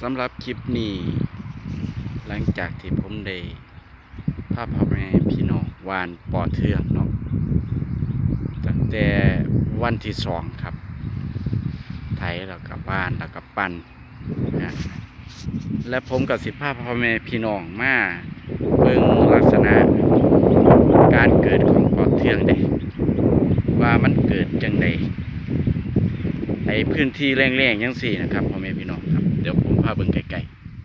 สำหรับคลิปนี้ หลังจากที่ผมได้พาพ่อแม่พี่น้องวานปอเทืองเนาะตั้งแต่วันที่สองครับ ไถแล้วกับบ้านแล้วกับปั้นนะและผมกับสิภาพพ่อแม่พี่น้องมาเบิ่งลักษณะการเกิดของปอเทืองเด้ว่ามันเกิดจังได อ้พื้นที่แรงๆยังสี่นะครับพ่อแม่พี่น้องครับเดี๋ยวผมพาเบิ่งไกล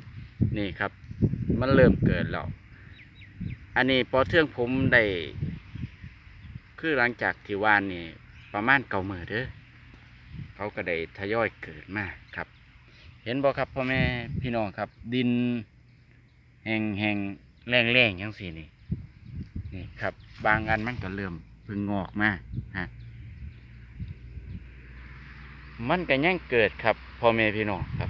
ๆนี่ครับ มันเริ่มเกิดแล้วอันนี้พอเทื่องผมได้คือหลังจากที่วานนี่ประมาณเก่าเมื่อเด้อเขาก็ได้ทยอยเกิดมาครับ เห็นบ่ครับพ่อแม่พี่น้องครับ ดินแห้งแห้งแรงแรงๆยังสี่นี่นี่ครับ บางอันมันก็เริ่มพิ่งงอกมาฮะ มันก็ยังเกิดครับพ่อแม่พี่น้องครับ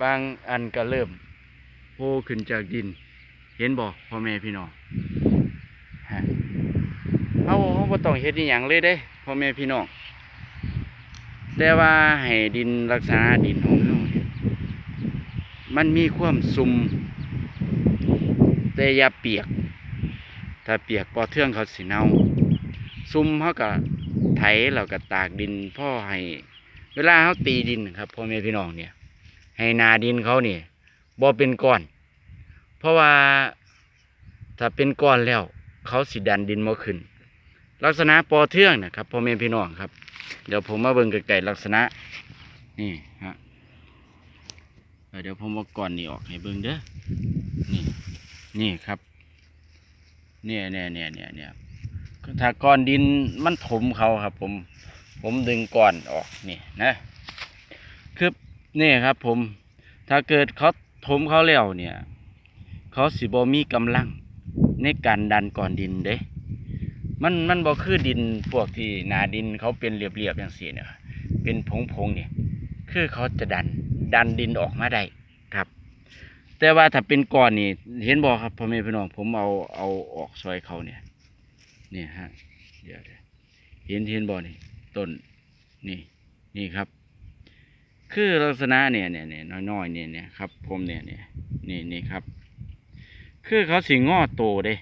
บางอันก็เริ่มโผล่ขึ้นจากดิน เห็นบ่พ่อแม่พี่น้องฮะเอาเขาบ่ต้องเฮ็ดอีหยังเลยเด้พ่อแม่พี่น้องแต่ว่าให้ดินลักษณะดินของเรามันมีความซุ่มแต่อย่าเปียก ถ้าเปียกปอเทื่องเขาสิเน่าซุ่มเขาก็ ไถเราก็ตากดินพ่อให้ เวลาเขาตีดินครับพ่อแม่พี่น้องเนี่ย ให้นาดินเขาเนี่ยบ่เป็นก้อน เพราะว่าถ้าเป็นก้อนแล้ว เขาสิดันดินมาขึ้น ลักษณะปอเทืองนะครับพ่อแม่พี่น้องครับ เดี๋ยวผมมาเบิ่งไกลๆลักษณะนี่ฮะเดี๋ยวผมเอาก้อนนี้ออกให้เบิ่งเด้อนี่นี่ครับเนี่ยเนี่ยเนี่ยเนี่ยเนี่ย ถ้าก้อนดินมันถมเขาครับ ผม ผมดึงก้อนออกนี่นะ คือนี่ครับ ผม ถ้าเกิดเขาถมเขาแล้วเนี่ย เขาสิบมีกำลังในการดันก้อนดินเด้ มันมันบ่คือดินพวกที่หนาดินเขาเป็นเรียบๆอย่างสีเนี่ยเป็นผงๆเนี่ย คือเขาจะดันดันดินออกมาได้ครับ แต่ว่าถ้าเป็นก้อนนี่ เห็นบ่ครับพ่อแม่พี่น้องผมเอาเอาออกซอยเขาเนี่ย เนี่ยฮะเดี๋ยวเห็นเห็นบ่อนี่ต้นนี่นี่ครับ คือลักษณะเนี่ยเนี่ยเนี่ยน้อยๆเนี่ยเนี่ยครับผมเนี่ยเนี่ยนี่นี่ครับ คือเขาสิงอโตเด้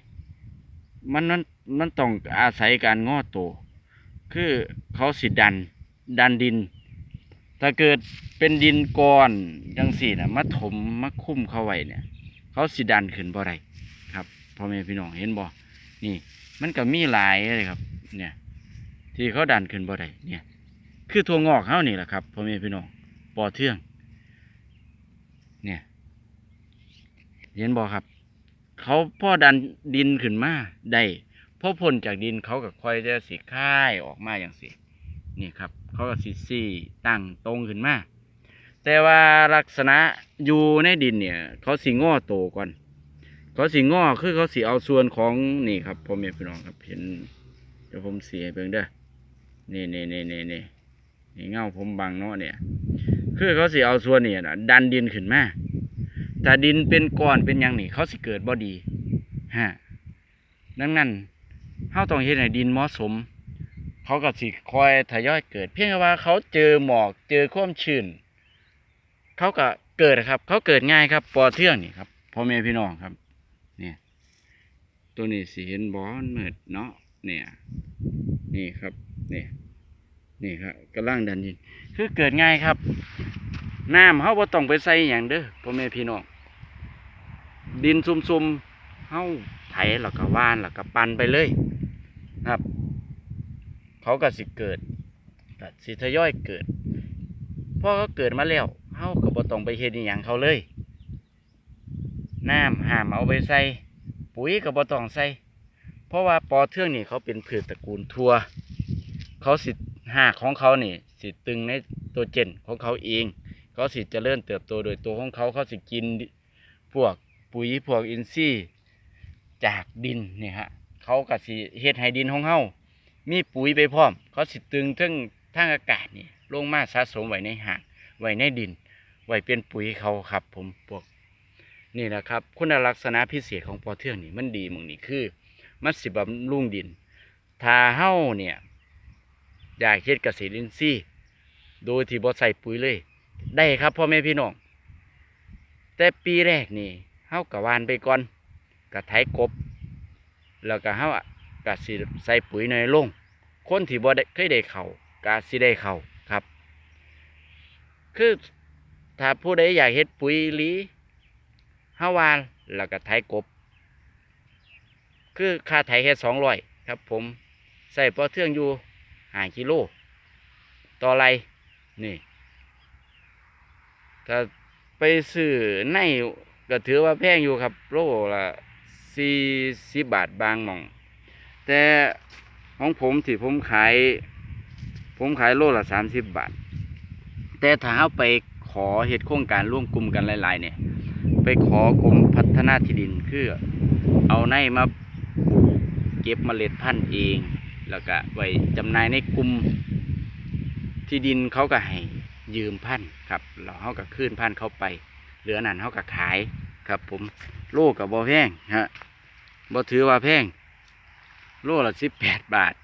มันมันมันต้องอาศัยการงอโต คือเขาสิดันดันดิน ถ้าเกิดเป็นดินก้อนจังสี่นะมาถมมาคุ้มเขาไว้เนี่ย เขาสิดันขึ้นบ่ได้ครับพ่อแม่พี่น้องเห็นบ่นี่ มันก็มีหลายเลยครับ เนี่ย ที่เขาดันขึ้นบ่ได้เนี่ย คือถั่วงอกเขานี่แหละครับพ่อแม่พี่น้องปอเทือง เนี่ยเห็นบ่ครับ เขาพ่อดันดินขึ้นมาได้พอพ้นจากดินเขาก็ค่อยจะสีค่ายออกมาอย่างสินี่ครับ เขาก็สีซี่ตั้งตรงขึ้นมาแต่ว่าลักษณะอยู่ในดินเนี่ย เขาสีงอโตก่อน เขาสีงอคือเขาสีเอาส่วนของนี่ครับพ่อแม่พี่น้องครับเห็นเดี๋ยวผมเสีให้เบิ่งเด้อนี่นี่นี่นี่นี่นี่เงาผมบังเนาะเนี่ย คือเขาสีเอาส่วนนี่นะดันดินขึ้นมาถ้าดินเป็นก้อนเป็นยังนี่เขาสิเกิดบ่ดีฮะดังนั้นเขาต้องเฮ็ดให้ดินเหมาะสม เขาก็สิคอยทยอยเกิด เพียงแต่ว่าเขาเจอหมอกเจอความชื้นเขาก็เกิดครับ เขาเกิดง่ายครับปอเทืองนี่ครับพ่อแม่พี่น้องครับ ตัวนี้สีเห็นบอนมืดเนาะเนี่ย นี่ครับนี่นี่ครับกำลังดันดินคือเกิดง่ายครับน้ำเขาบ่ต้องไปใส่อย่างเด้อพ่อแม่พี่น้องดินซุ่มๆเขาไถแล้วก็ว่านแล้วก็ปันไปเลยครับ เขาก็สิเกิดก็สิทยอยเกิดพ่อเขาเกิดมาแล้วเขาก็บ่ต้องไปเฮ็ดอย่างเขาเลยน้ำห้ามเอาไปใส่ ปุ๋ยก็บ่ต้องใส่เพราะว่าปอเทืองนี่เขาเป็นพืชตระกูลทั่วเขาสิหากของเขานี่สิตึงในตัวเจนของเขาเอง เขาสิเจริญเติบโตโดยตัวของเขาเขาสิกินพวกปุ๋ยพวกอินทรีย์จากดินเนี่ยฮะเขาก็สิเฮ็ดให้ดินของเขามีปุ๋ยไปพร้อม เขาสิตึงทั้งทางอากาศนี่ลงมาสะสมไว้ในหากไว้ในดิน ไว้เป็นปุ๋ยเขาครับผมพวก นี่แหละครับคุณลักษณะพิเศษของปอเทืองนี่มันดีมึงนี่คือ มันสิบำรุงดินถ้าเฮ้าเนี่ยอยากเฮ็ดเกษตรอินทรีย์โดยที่บ่ใส่ปุ๋ยเลย ได้ครับพ่อแม่พี่น้อง แต่ปีแรกนี่เฮากับวานไปก่อนกับไถกบ แล้วก็เฮาอะก็สิใส่ปุ๋ยในลงคนที่บ่ได้เคยได้เข้าก็สิได้เข้าครับ คือถ้าผู้ใดอยากเฮ็ดปุ๋ยอี ฮาวานแล้วก็ไถกบ คือค่าไถแค่200ครับ ผมใส่ปอเทืองอยู่5กิโล ต่อไรนี่ ถ้าไปซื้อในก็ถือว่าแพงอยู่ครับ โลละสี่สิบบาทบางหม่อง แต่ของผมที่ผมขาย ผมขายโลละสามสิบบาท แต่ถ้าเอาไปขอเหตุโครงการร่วมกลุ่มกันหลาย ๆ เนี่ย ไปขอกรมพัฒนาที่ดินคือเอาในมาปลูกเก็บเมล็ดพันธุ์เอง แล้วก็ไว้จำหน่ายในกลุ่มที่ดินเขาก็ให้ยืมพันธุ์ครับแล้วเขาก็คืนพันธุ์เขาไป เหลือนั่นเขาก็ขายครับผมโลกับบ่แพงฮะบ่ถือว่าแพงโลละสิบแปดบาท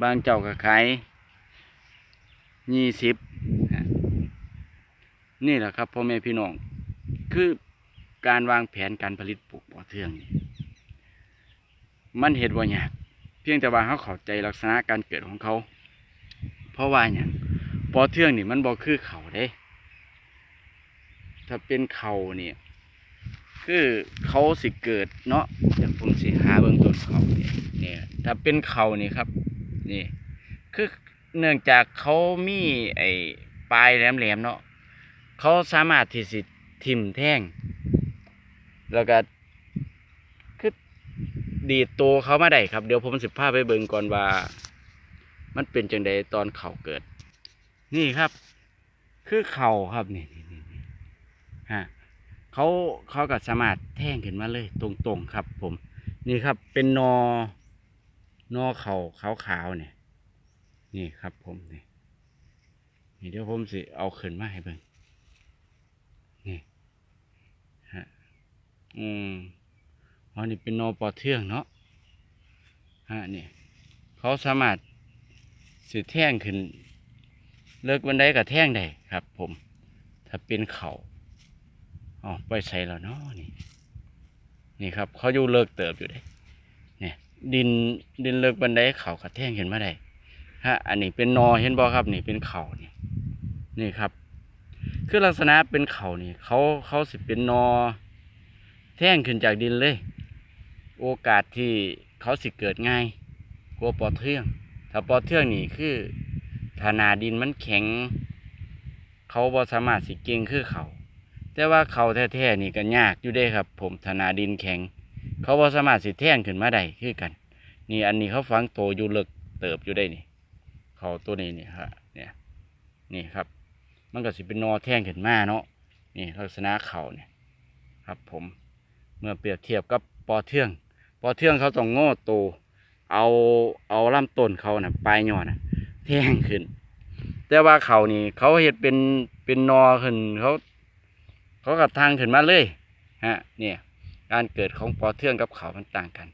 บางเจ้าก็ขายยี่สิบนี่แหละครับพ่อแม่พี่น้อง คือการวางแผนการผลิตปลูกปอเทือง มันเห็ดว่ายากเพียงแต่ว่าเขาเข้าใจลักษณะการเกิดของเขา เพราะว่าอย่างปอเทืองนี่มันบ่คือเขาเด้ ถ้าเป็นเขาเนี่ยคือเขาสิเกิดเนาะเดี๋ยวผมสิหาเบื้องต้นเขาเนี่ยเนี่ยถ้าเป็นเขานี่ครับนี่คือเนื่องจากเขามีไอ้ปลายแหลมๆเนาะเขาสามารถที่สิ ทิ่มแท่ง แล้วก็คือดีดตัวเขามาได้ครับ เดี๋ยวผมสิพาไปเบิ่งก่อนว่า มันเป็นจังใดตอนเขาเกิด นี่ครับ คือเขาครับนี่นี่นี่ฮะเขาเขาก็สามารถแท่งขึ้นมาเลย ตรงๆครับ ผม นี่ครับเป็นนอนอเขาขาวๆเนี่ย นี่ครับผมนี่นี่เดี๋ยวผมสิเอาขึ้นมาให้เบิ่งนี่ฮะ อืมอ๋อนี่เป็นนอปอเทืองเนาะฮะนี่เขาสามารถสิแท่งขึ้น เลิกวันใดก็แท่งได้ครับ ผม ถ้าเป็นเขาอ๋อไปใส่แล้วเนาะนี่ นี่ครับ เขาอยู่เลิกเติบอยู่ได้เนี่ย ดินดินเลิกบันไดเขากระแท่งเห็นมาได้ฮะอันนี้เป็นนอเห็นบ่ครับ นี่เป็นเขานี่นี่ครับ คือลักษณะเป็นเขานี่ เขาเขาสิเป็นนอ แท่งขึ้นจากดินเลย โอกาสที่เขาสิเกิดง่ายกว่าปอเทือง ถ้าปอเทืองนี่คือถ้านาดินมันแข็ง เขาบ่สามารถสิเก่งคือเขา แต่ว่าเขาแท้ๆนี่ก็ยากอยู่เด้ครับ ผมถ้านาดินแข็ง เขาบ่สามารถสิแท่งขึ้นมาได้คือกัน นี่อันนี้เขาฝังโตอยู่เลิกเติบอยู่ได้นี่ เขาตัวนี้นี่ฮะเนี่ยนี่ครับ มันก็สิเป็นนอแท่งขึ้นมาเนาะนี่ลักษณะเขาเนี่ยครับผม เมื่อเปรียบเทียบกับปอเทือง ปอเทืองเขาต้องโง่โต เอาเอาลำต้นเขาน่ะปลายยอดนะแท่งขึ้น แต่ว่าเขานี่ เขาเห็ดเป็นเป็นนอขึ้นเขาเขากับทางขึ้นมาเลยฮะเนี่ยการเกิดของปอเทืองกับเขามันต่างกัน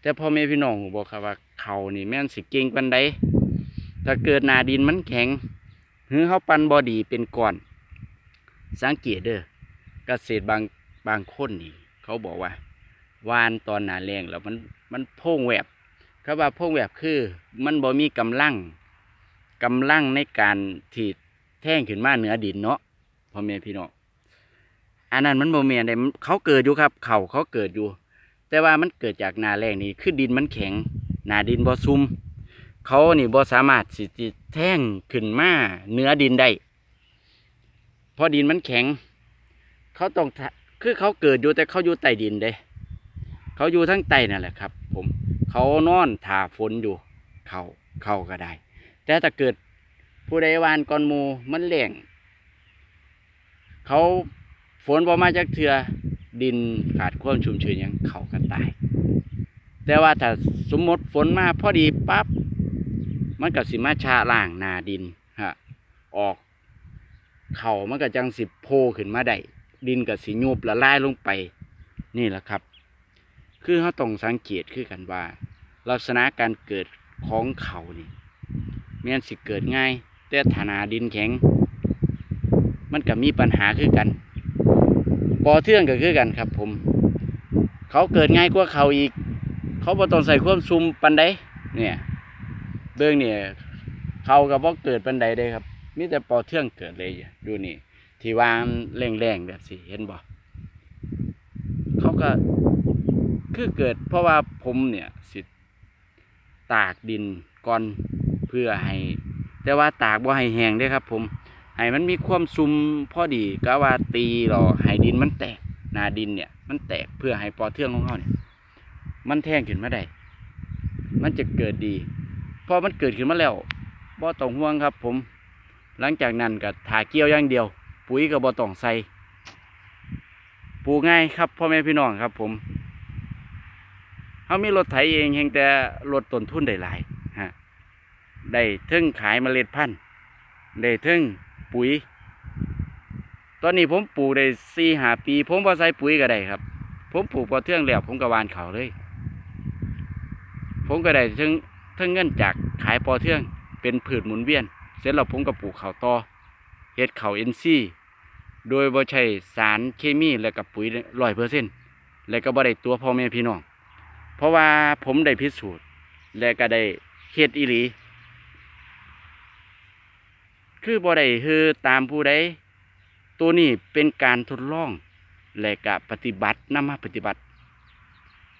แต่พ่อแม่พี่น้องบอกครับว่าเขานี่แม่นสิเก่งปันใดถ้าเกิดนาดินมันแข็งหรือเขาปันบอดีเป็นก้อน สังเกตเด้อเกษตรบางบางคนนี่ เขาบอกว่าวานตอนหนาแรงแล้วมันมันโพ่งแวบคำว่าโพ่งแวบคือ มันบ่มีกำลังกำลังในการถีดแท่งขึ้นมาเหนือดินเนาะพ่อแม่พี่น้องอันนั้นมันโมเมนได้เขาเกิดอยู่ครับ เขาเขาเกิดอยู่ แต่ว่ามันเกิดจากนาแรงนี่คือดินมันแข็ง หนาดินบ่ซุ่มเขานี่บ่สามารถสิสิแท่งขึ้นมาเหนือดินได้เพราะดินมันแข็ง เขาต้อง คือเขาเกิดอยู่แต่เขาอยู่ใต้ดินเด้ เขาอยู่ทั้งใต้นั่นแหละครับ ผมเขานอนถาฝนอยู่ เขาเขาก็ได้ แต่ถ้าเกิดผู้ใดวานก่อนมูมันแหลงเขาฝนบ่มาจากเถือดินขาดความชุ่มชื้นยังเขาก็ตาย แต่ว่าถ้าสมมติฝนมาพอดีปั๊บมันก็สิมาชาล่างนาดินฮะออก เขามันก็จังสิบโผล่ขึ้นมาได้ ดินก็สิยุบละลายลงไป นี่แหละครับ คือเขาต้องสังเกตคือกันว่า ลักษณะการเกิดของเขานี่แม้นสิเกิดง่าย แต่ฐานาดินแข็ง มันก็มีปัญหาคือกันปอเทืองก็คือกันครับ ผม เขาเกิดง่ายกว่าเขาอีก เขาบ่ต้องใส่ความซุมปันใดเนี่ยเบื้องเนี่ยเขาก็บ่เกิดปันใดได้ครับมีแต่ปอเทืองเกิดเลยดูนี่ ที่วางแรงๆแบบสิเห็นบ่เขาก็คือเกิด เพราะว่าผมเนี่ยสิตากดินก่อนเพื่อให้ แต่ว่าตากบ่ให้แห้งด้ครับ ผมให้มันมีความซุมพอดีก็ว่าตีหรอให้ดินมันแตกนาดินเนี่ย มันแตกเพื่อให้ปอเทืองของเขาเนี่ย มันแท่งขึ้นมาได้มันจะเกิดดีพอมันเกิดขึ้นมาแล้วบ่ต้องห่วงครับ ผม หลังจากนั้นก็ถาเกี่ยวอย่างเดียว ปุ๋ยก็บ่ต้องใส่ปลูกง่ายครับพ่อแม่พี่น้องครับผมเขามีรถไถเองเพียงแต่ลดต้นทุนได้หลายฮะได้ทึ่งขายเมล็ดพันธุ์ได้ทึ่งปุ๋ย ตอนนี้ผมปลูกได้สี่หาปี ผมพอใส่ปุ๋ยก็ได้ครับ ผมปลูกพอเทื่องแล้วผมก็วานเขาเลย ผมก็ได้ถึงถึงเงินจากขายปอเทื่องเป็นผืชหมุนเวียน เสร็จแล้วผมก็ปลูกเขาต่อเฮ็ดเขาเอ็นซี โดยบ่ใช้สารเคมีและกับปุ๋ยร้อยเปอร์เซ็นต์และก็บ่ได้ตัวพ่อแม่พี่น้อง เพราะว่าผมได้พิสูจน์และก็ได้เฮ็ดอีหลี คือบ่ได้คือตามผู้ใดตัวนี้เป็นการทดลอง และก็ปฏิบัตินำมาปฏิบัติ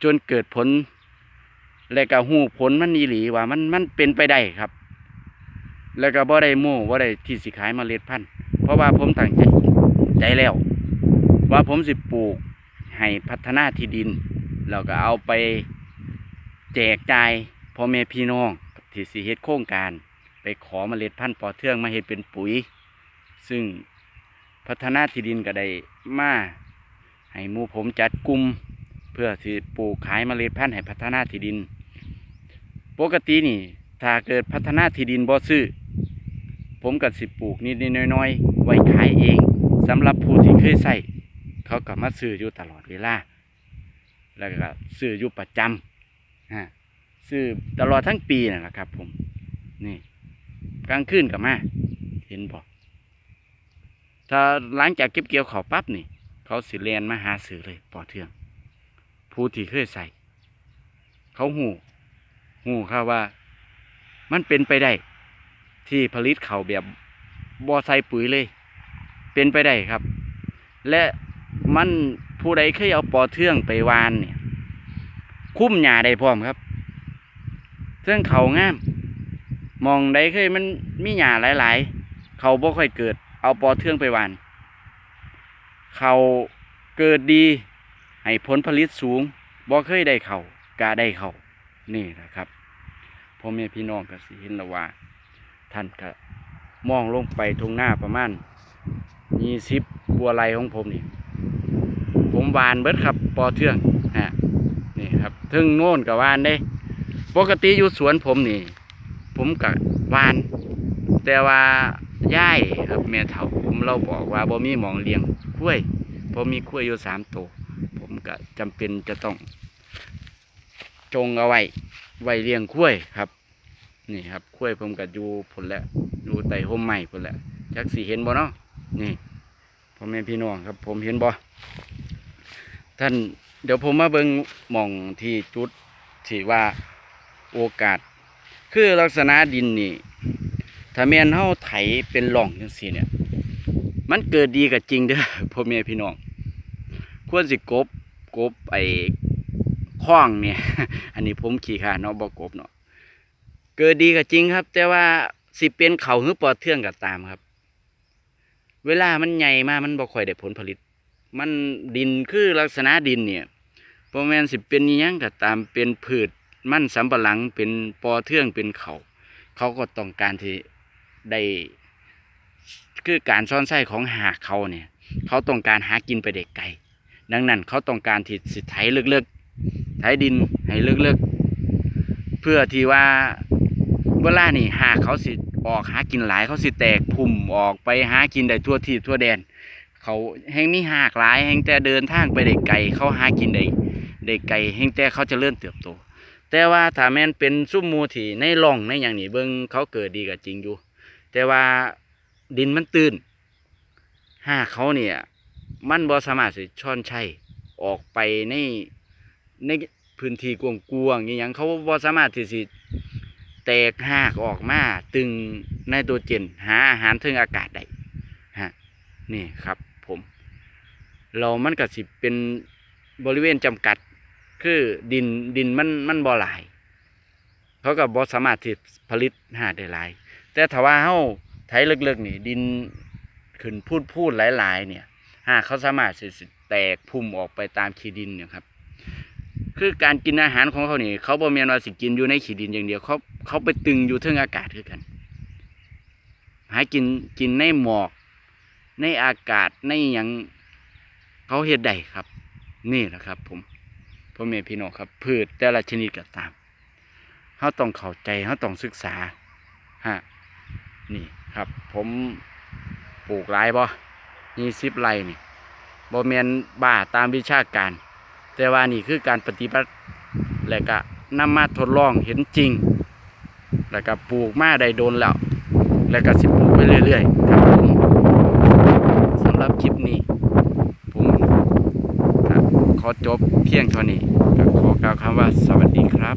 จนเกิดผล และก็หูผลมันอีหลีว่ามันมันเป็นไปได้ครับ แล้วก็บ่ได้โม่บ่ได้ที่สิขายมเมล็ดพันธุ์เพราะว่าผมตั้งใจ ใจแล้ว ว่าผมสิปลูกให้พัฒนาที่ดินแล้วก็เอาไปแจกจ่ายพ่อแม่พี่น้องที่สิเฮ็ดโครงการ ไปขอเมล็ดพันธุ์ปอเทืองมาเฮ็ดเป็นปุ๋ย ซึ่งพัฒนาที่ดินก็ได้มาให้หมู่ผมจัดกลุ่มเพื่อที่ปลูกขายเมล็ดพันธุ์ให้พัฒนาที่ดิน ปกตินี่ ถ้าเกิดพัฒนาที่ดินบ่ซื้อผมก็สิปลูกนิดนิดๆน้อยๆไว้ขายเอง สำหรับผู้ที่เคยใส่เขาก็มาซื้ออยู่ตลอดเวลา แล้วก็ซื้ออยู่ประจำฮะซื้อตลอดทั้งปีนั่แหละครับ ผม นี่กลางคืนก็มา เห็นบ่ถ้าหลังจากเก็บเกี่ยวเขาปั๊บนี่ เขาสิเรียนมาหาซื้อเลยปอเทือง ผู้ที่เคยใส่ เขาหูหูครับว่า มันเป็นไปได้ ที่ผลิตเขาวแบบบอใส่ปุ๋ยเลย เป็นไปได้ครับ และมันผู้ใดเคยเอาปอเทืองไปวานเนี่ยคุ้มหญ้าได้พร้อมครับเทืองเขางามมองใดเคยมันมีหญ้าหลาย ๆ เขาบ่ค่อยเกิด เอาปอเทืองไปวาน เขาเกิดดีให้ผลผลิตสูงบ่เคยได้เขากาได้เขานี่นะครับพ่อแม่พี่น้องก็สิเห็นล้วว่า ท่านก็มองลงไปทงหน้าประมาณ ยี่สิบบัวไรของผมนี่ ผมวานเบิดครับ ปอเทืองฮะนี่ครับถึงโน่นกับวานได้ ปกติอยู่สวนผมนี่ ผมกับวาน แต่ว่าย่ายครับแม่เฒ่าผมเราบอกว่าบ่มีหมองเลี้ยงกล้วยเพราะมีกล้วยอยู่สามตัวผมก็จำเป็นจะต้อง จงเอาไว้ไว้เลี้ยงกล้วยครับ นี่ครับกล้วยผมก็อยู่ผลแล้วอยู่ใต้ห่มไม้ผลแล้วจักสีเห็นบ่เนาะ นี่พ่อแม่พี่น้องครับ ผมเห็นบ่ท่านเดี๋ยวผมมาเบิ่งมองที่จุดที่ว่าโอกาส คือลักษณะดินนี่ถ้าแมนเฮาไถเป็นหล่องจังซี่เนี่ย มันเกิดดีกับจริงเด้อพ่อแม่พี่น้อง ควรสิกบกบไอ้คล้องเนี่ย อันนี้ผมขี้ขาเนาะบ่กบเนาะเกิดดีก็จริงครับ แต่ว่าสิเป็นเขาหรือปอเทืองก็ตามครับ เวลามันใหญ่มามันบ่ค่อยได้ผลผลิต มันดินคือลักษณะดินเนี่ยบ่แม่นสิเป็นอิหยังก็ตามเป็นพืชมันสำปะหลังเป็นปอเทืองเป็นเขาเขาก็ต้องการที่ได้คือการซ่อนไส้ของหากเขาเนี่ย เขาต้องการหากินไปเด็กไกลดังนั้นเขาต้องการที่สิไถเลิกๆไถดินให้เลิกๆเพื่อที่ว่าเวลานี่หากเขาสิ ออกหากินหลายเขาสิแตกพุ่มออกไปหากินได้ทั่วที่ทั่วแดน เขาแห่งมีหากหลายแห่งแต่เดินทางไปได้ไกลเขาหากินได้ได้ไกลแห่งแต่เขาจะเลื่อนเติบโต แต่ว่าถ้าแม่นเป็นซุ้มมูที่ในร่องในอย่างนี้เบิ่งเขาเกิดดีกับจริงอยู่ แต่ว่าดินมันตื้นหากเขาเนี่ยมันบ่สามารถสิช่อนใช้ออกไปในในพื้นที่กว้างๆอหยังเขาบ่สามารถที่สิ แตกหากออกมาตึงไนโตรเจนหาอาหารทิงอากาศได้ฮะนี่ครับผม เรามันก็สิเป็นบริเวณจำกัด คือดินดินมันมันบ่หลายเขาก็บ่สามารถที่ผลิตหาได้หลาย แต่ถ้าว่าเฮาไถลึกๆนี่ ดินขึ้นพูดพูดหลาย ๆ เนี่ยหากเขาสามารถสิสิแตกพุ่มออกไปตามขี้ดินเนี่ยครับ คือการกินอาหารของเขานี่ เขาบ่แม่นว่าสิกินอยู่ในขี้ดินอย่างเดียว เขาเขาไปตึงอยู่เทิงอากาศคือกัน หากินกินในหมอก ในอากาศในหยังเขาเฮ็ดได้ครับ นี่แหละครับ ผมพ่อแม่พี่น้องครับ พืชแต่ละชนิดก็ตามเขาต้องเข้าใจเขาต้องศึกษาฮะนี่ครับ ผมปลูกหลายบ่ยี่สิบไร่นี่บ่แมนบ้าตามวิชาการ แต่ว่านี่คือการปฏิบัติและก็นำมาทดลองเห็นจริง แล้วก็ปลูกมาได้โดนแล้วแล้วก็สิปลูกไปเรื่อยๆครับผมสำหรับคลิปนี้ ผมขอจบเพียงเท่านี้ขอกล่าวคำว่าสวัสดีครับ